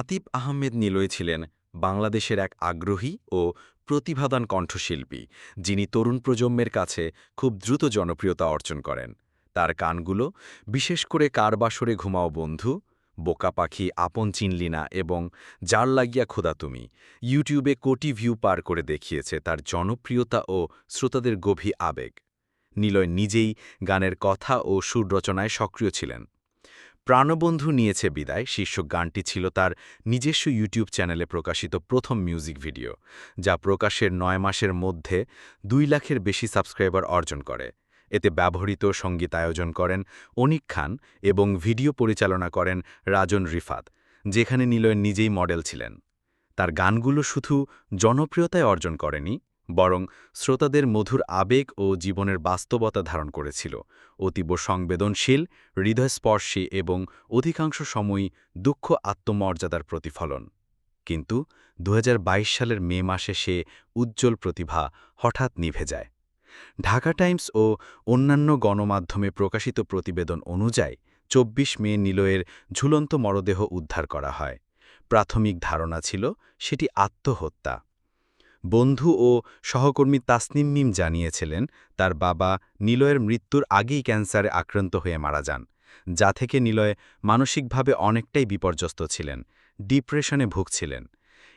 আতিফ আহমেদ নিলয় ছিলেন বাংলাদেশের এক আগ্রহী ও প্রতিভাদান কণ্ঠশিল্পী, যিনি তরুণ প্রজন্মের কাছে খুব দ্রুত জনপ্রিয়তা অর্জন করেন। তার গানগুলো, বিশেষ করে কারবাসরে ঘুমাও বন্ধু, বোকা পাখি আপন চিনলি না এবং যার লাগিয়া খোদা তুমি, ইউটিউবে কোটি ভিউ পার করে দেখিয়েছে তার জনপ্রিয়তা ও শ্রোতাদের গভীর আবেগ। নিলয় নিজেই গানের কথা ও সুর রচনায় সক্রিয় ছিলেন। প্রাণবন্ধু নিয়েছে বিদায়। শীর্ষক গানটি ছিল তার নিজস্ব ইউটিউব চ্যানেলে প্রকাশিত প্রথম মিউজিক ভিডিও, যা প্রকাশের নয় মাসের মধ্যে দুই লাখের বেশি সাবস্ক্রাইবার অর্জন করে। এতে ব্যবহৃত সংগীত আয়োজন করেন অনিক খান এবং ভিডিও পরিচালনা করেন রাজন রিফাত, যেখানে নিলয় নিজেই মডেল ছিলেন। তার গানগুলো শুধু জনপ্রিয়তায় অর্জন করেনি বরং শ্রোতাদের মধুর আবেগ ও জীবনের বাস্তবতা ধারণ করেছিল অতীব সংবেদনশীল, হৃদয়স্পর্শী এবং অধিকাংশ সময়ই দুঃখ আত্মমর্যাদার প্রতিফলন। কিন্তু দু হাজার বাইশ সালের মে মাসে সে উজ্জ্বল প্রতিভা হঠাৎ নিভে যায়। ঢাকা টাইমস ও অন্যান্য গণমাধ্যমে প্রকাশিত প্রতিবেদন অনুযায়ী চব্বিশ মে নিলয়ের ঝুলন্ত মরদেহ উদ্ধার করা হয়। প্রাথমিক ধারণা ছিল, সেটি আত্মহত্যা। বন্ধু ও সহকর্মী তাসনিম মিম জানিয়েছিলেন, তার বাবা নিলয়ের মৃত্যুর আগেই ক্যান্সারে আক্রান্ত হয়ে মারা যান, যা থেকে নিলয় মানসিকভাবে অনেকটাই বিপর্যস্ত ছিলেন, ডিপ্রেশনে ভুগছিলেন।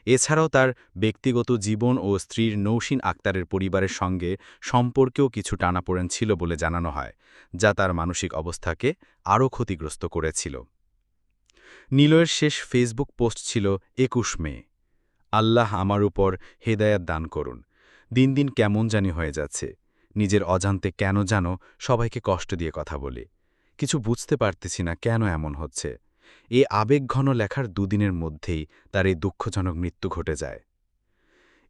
এছাড়াও তার ব্যক্তিগত জীবন ও স্ত্রীর নৌসিন আক্তারের পরিবারের সঙ্গে সম্পর্কেও কিছু টানাপোড়েন ছিল বলে জানানো হয়, যা তার মানসিক অবস্থাকে আরও ক্ষতিগ্রস্ত করেছিল। নিলয়ের শেষ ফেসবুক পোস্ট ছিল একুশ মে। আল্লাহ আমার উপর হেদায়াত দান করুন। দিন দিন কেমন জানি হয়ে যাচ্ছে। নিজের অজান্তে কেন জানো সবাইকে কষ্ট দিয়ে কথা বলি। কিছু বুঝতে পারতেছি না কেন এমন হচ্ছে। এ আবেগঘন লেখার দুদিনের মধ্যেই তার এই দুঃখজনক মৃত্যু ঘটে যায়।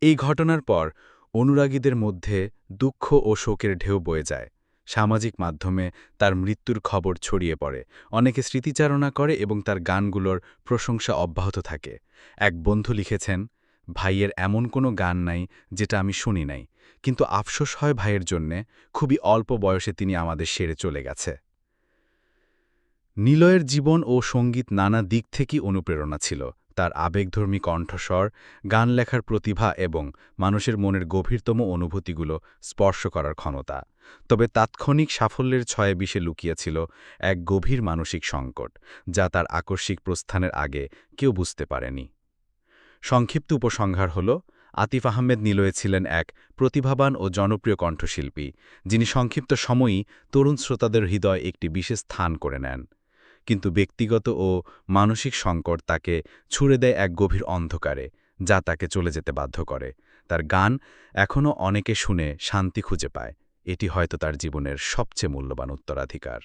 এই ঘটনার পর অনুরাগীদের মধ্যে দুঃখ ও শোকের ঢেউ বয়ে যায়। সামাজিক মাধ্যমে তার মৃত্যুর খবর ছড়িয়ে পড়ে। অনেকে স্মৃতিচারণা করে এবং তার গানগুলোর প্রশংসা অব্যাহত থাকে। এক বন্ধু লিখেছেন ভাইয়ের এমন কোনো গান নাই যেটা আমি শুনি নাই। কিন্তু আফসোস হয় ভাইয়ের জন্যে, খুবই অল্প বয়সে তিনি আমাদের সেরে চলে গেছে। নিলয়ের জীবন ও সংগীত নানা দিক থেকেই অনুপ্রেরণা ছিল। তার আবেগধর্মী কণ্ঠস্বর, গান লেখার প্রতিভা এবং মানুষের মনের গভীরতম অনুভূতিগুলো স্পর্শ করার ক্ষমতা। তবে তাৎক্ষণিক সাফল্যের ছয়ে বিষে লুকিয়েছিল এক গভীর মানসিক সংকট, যা তার আকস্মিক প্রস্থানের আগে কেউ বুঝতে পারেনি। সংক্ষিপ্ত উপসংহার হল, আতিফ আহমেদ নিলয়ে ছিলেন এক প্রতিভাবান ও জনপ্রিয় কণ্ঠশিল্পী, যিনি সংক্ষিপ্ত সময়ই তরুণ শ্রোতাদের হৃদয় একটি বিশেষ স্থান করে নেন। কিন্তু ব্যক্তিগত ও মানসিক সংকট তাকে ছুড়ে দেয় এক গভীর অন্ধকারে, যা তাকে চলে যেতে বাধ্য করে। তার গান এখনও অনেকে শুনে শান্তি খুঁজে পায়। এটি হয়তো তার জীবনের সবচেয়ে মূল্যবান উত্তরাধিকার।